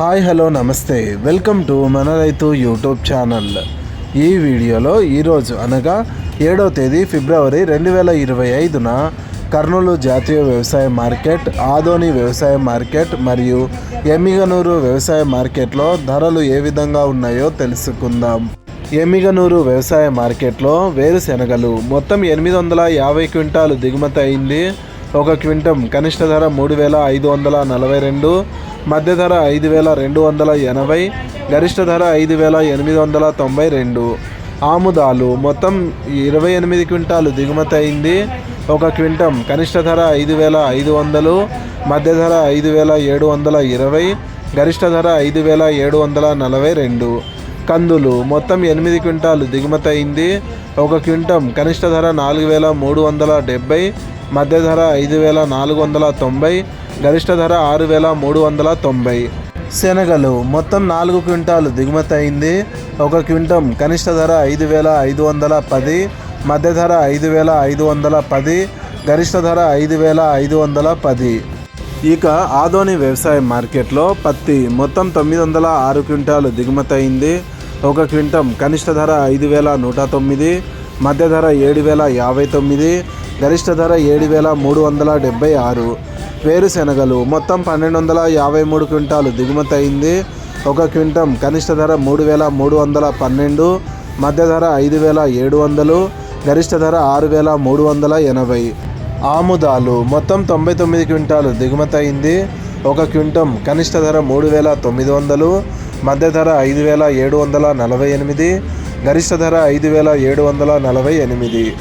Hi hello నమస్తే. Welcome to మన రైతు యూట్యూబ్ ఛానల్. ఈ వీడియోలో ఈరోజు అనగా ఏడవ తేదీ ఫిబ్రవరి రెండు వేల ఇరవై ఐదున కర్నూలు జాతీయ వ్యవసాయ మార్కెట్ ఆదోని వ్యవసాయ మార్కెట్ మరియు ఎమ్మిగనూరు వ్యవసాయ మార్కెట్లో ధరలు ఏ విధంగా ఉన్నాయో తెలుసుకుందాం. ఎమ్మిగనూరు వ్యవసాయ మార్కెట్లో వేరుశెనగలు మొత్తం ఎనిమిది వందల యాభై క్వింటాలు దిగుమతి అయింది. ఒక క్వింటం కనిష్ట ధర మూడు వేల ఐదు వందల నలభై రెండు. మధ్య ధర ఐదు వేల రెండు వందల ఎనభై గరిష్ట ధర ఐదు వేల ఎనిమిది వందల తొంభై రెండు. ఆముదాలు మొత్తం ఇరవై ఎనిమిది క్వింటాలు దిగుమతి అయింది. ఒక క్వింటం కనిష్ట ధర ఐదు వేల ఐదు వందలు మధ్య ధర ఐదు వేల ఏడు వందల ఇరవై గరిష్ట ధర ఐదు వేల ఏడు వందల నలభై రెండు. కందులు మొత్తం ఎనిమిది క్వింటాలు దిగుమతి అయింది. ఒక క్వింటం కనిష్ట ధర నాలుగు వేల మూడు వందల డెబ్బై మధ్య ధర ఐదు వేల నాలుగు వందల తొంభై గరిష్ట ధర ఆరు వేల మూడు వందల తొంభై. శనగలు మొత్తం నాలుగు క్వింటాలు దిగుమతి అయింది. ఒక క్వింటం కనిష్ట ధర ఐదు వేల ఐదు వందల పది మధ్య ధర ఐదు వేల ఐదు వందల పది గరిష్ట ధర ఐదు వేల ఐదు వందల పది. ఇక ఆదోని వ్యవసాయ మార్కెట్లో పత్తి మొత్తం తొమ్మిది వందల ఆరు క్వింటాలు దిగుమతి అయింది. ఒక క్వింటం కనిష్ట ధర ఐదు వేల నూట తొమ్మిది మధ్య ధర ఏడు వేల యాభై తొమ్మిది గరిష్ట ధర ఏడు వేల మూడు వందల డెబ్బై ఆరు. వేరుశెనగలు. మొత్తం పన్నెండు వందల యాభై మూడు క్వింటాలు దిగుమతి అయింది. ఒక క్వింటం కనిష్ట ధర మూడు వేల మూడు వందల పన్నెండు మధ్య ధర ఐదు వేల ఏడు వందలు గరిష్ట ధర ఆరు వేల మూడు వందల ఎనభై. ఆముదాలు. మొత్తం తొంభై తొమ్మిది క్వింటాలు దిగుమతి అయింది. ఒక క్వింటం కనిష్ట ధర మూడు వేల తొమ్మిది వందలు మధ్య ధర ఐదు వేల ఏడు వందల నలభై ఎనిమిది గరిష్ట ధర ఐదు వేల ఏడు వందల నలభై ఎనిమిది.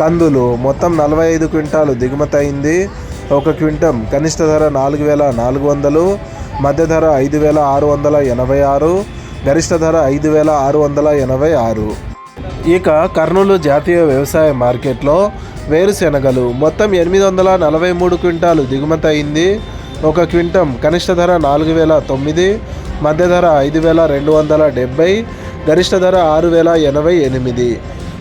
కందులు. మొత్తం నలభై ఐదు క్వింటాలు దిగుమతి అయింది. ఒక క్వింటం కనిష్ట ధర నాలుగు వేల నాలుగు వందలు మధ్య ధర ఐదు వేల ఆరు వందల ఎనభై ఆరు గరిష్ట ధర ఐదు వేల ఆరు వందల ఎనభై ఆరు. ఇక కర్నూలు జాతీయ వ్యవసాయ మార్కెట్లో వేరుశెనగలు మొత్తం ఎనిమిది వందల నలభై మూడు క్వింటాలు దిగుమతి అయింది. ఒక క్వింటం కనిష్ట ధర నాలుగు వేల తొమ్మిది మధ్య ధర ఐదు వేల రెండు వందల డెబ్బై గరిష్ట ధర ఆరు వేల ఎనభై ఎనిమిది.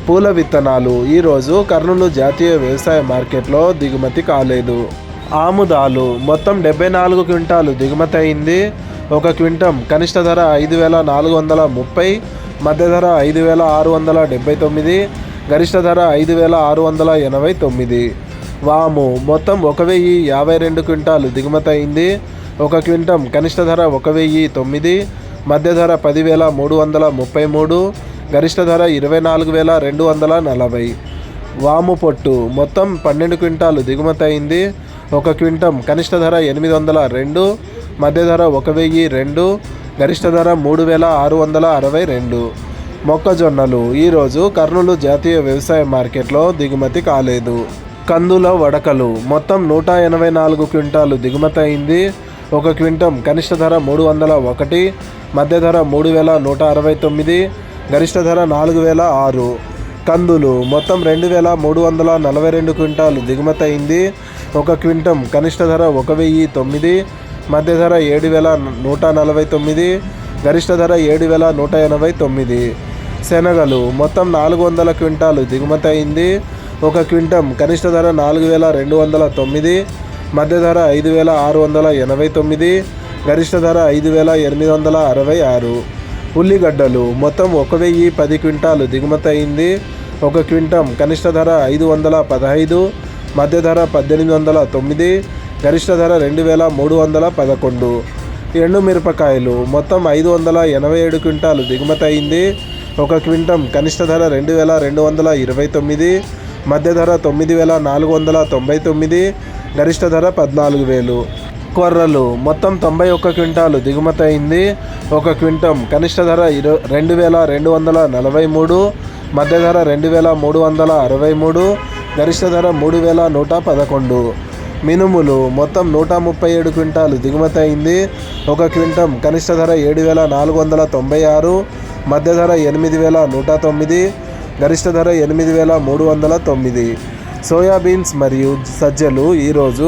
పూల విత్తనాలు. ఈరోజు కర్నూలు జాతీయ వ్యవసాయ మార్కెట్లో దిగుమతి కాలేదు. ఆముదాలు. మొత్తం డెబ్బై నాలుగు క్వింటాలు దిగుమతి అయింది. ఒక క్వింటం కనిష్ట ధర ఐదు వేల నాలుగు వందల ముప్పై మధ్య ధర ఐదు వేల ఆరు వందల డెబ్బై తొమ్మిది గరిష్ట ధర ఐదు వేల ఆరు వందల ఎనభై తొమ్మిది. వాము. మొత్తం ఒక వెయ్యి యాభై రెండు క్వింటాలు దిగుమతి అయింది. ఒక క్వింటం కనిష్ట ధర ఒక వెయ్యి తొమ్మిది మధ్య ధర పదివేల మూడు వందల ముప్పై మూడు గరిష్ట ధర ఇరవై నాలుగు వేల రెండు వందల నలభై. వాము పొట్టు మొత్తం పన్నెండు క్వింటాలు దిగుమతి అయింది ఒక క్వింటం కనిష్ట ధర ఎనిమిది వందల రెండు మధ్య ధర ఒక వెయ్యి రెండు గరిష్ట ధర మూడు వేల ఆరు వందల అరవై రెండు. మొక్కజొన్నలు ఈరోజు కర్నూలు జాతీయ వ్యవసాయ మార్కెట్లో దిగుమతి కాలేదు. కందుల వడకలు మొత్తం నూట ఎనభై నాలుగు క్వింటాలు దిగుమతి అయింది ఒక క్వింటం కనిష్ట ధర మూడు వందల ఒకటి మధ్య ధర మూడు వేల నూట అరవై తొమ్మిది గరిష్ట ధర నాలుగు వేల ఆరు. కందులు మొత్తం రెండు వేల మూడు వందల నలభై రెండు క్వింటాలు దిగుమతి అయింది. ఒక క్వింటం కనిష్ట ధర ఒక వెయ్యి తొమ్మిది. మధ్య ధర ఏడు వేల నూట నలభై తొమ్మిది. గరిష్ట ధర ఏడు వేల నూట ఎనభై తొమ్మిది. శనగలు మొత్తం నాలుగు వందల క్వింటాలు దిగుమతి అయింది. ఒక క్వింటం కనిష్ట ధర నాలుగు వేల రెండు వందల తొమ్మిది. మధ్య ధర ఐదు వేల ఆరు వందల ఎనభై తొమ్మిది. గరిష్ట ధర ఐదు వేల ఎనిమిది వందల అరవై ఆరు. ఉల్లిగడ్డలు. మొత్తం ఒక వెయ్యి పది క్వింటాలు దిగుమతి అయింది. ఒక క్వింటం కనిష్ట ధర ఐదు వందల పదహైదు మధ్య ధర పద్దెనిమిది వందల తొమ్మిది గరిష్ట ధర రెండు వేల మూడు వందల పదకొండు. ఎండు మిరపకాయలు మొత్తం ఐదు వందల ఎనభై ఏడు క్వింటాలు దిగుమతి అయింది. ఒక క్వింటం కనిష్ట ధర రెండు వేల రెండు వందల ఇరవై తొమ్మిది మధ్య ధర తొమ్మిది వేల నాలుగు వందల తొంభై తొమ్మిది గరిష్ట ధర పద్నాలుగు వేలు. కొర్రలు. మొత్తం తొంభై ఒక్క క్వింటాలు దిగుమతి అయింది. ఒక క్వింటం కనిష్ట ధర ఇరు రెండు వేల రెండు వందల నలభై మూడు మధ్య ధర రెండు వేల మూడు వందల అరవై మూడు గరిష్ట ధర మూడు వేల నూట పదకొండు. మినుములు మొత్తం నూట ముప్పై ఏడు క్వింటాలు దిగుమతి అయింది. ఒక క్వింటం కనిష్ట ధర ఏడు వేల నాలుగు వందల తొంభై ఆరు మధ్య ధర ఎనిమిది వేల నూట తొమ్మిది గరిష్ట ధర ఎనిమిది వేల మూడు వందల తొమ్మిది. సోయాబీన్స్ మరియు సజ్జలు ఈరోజు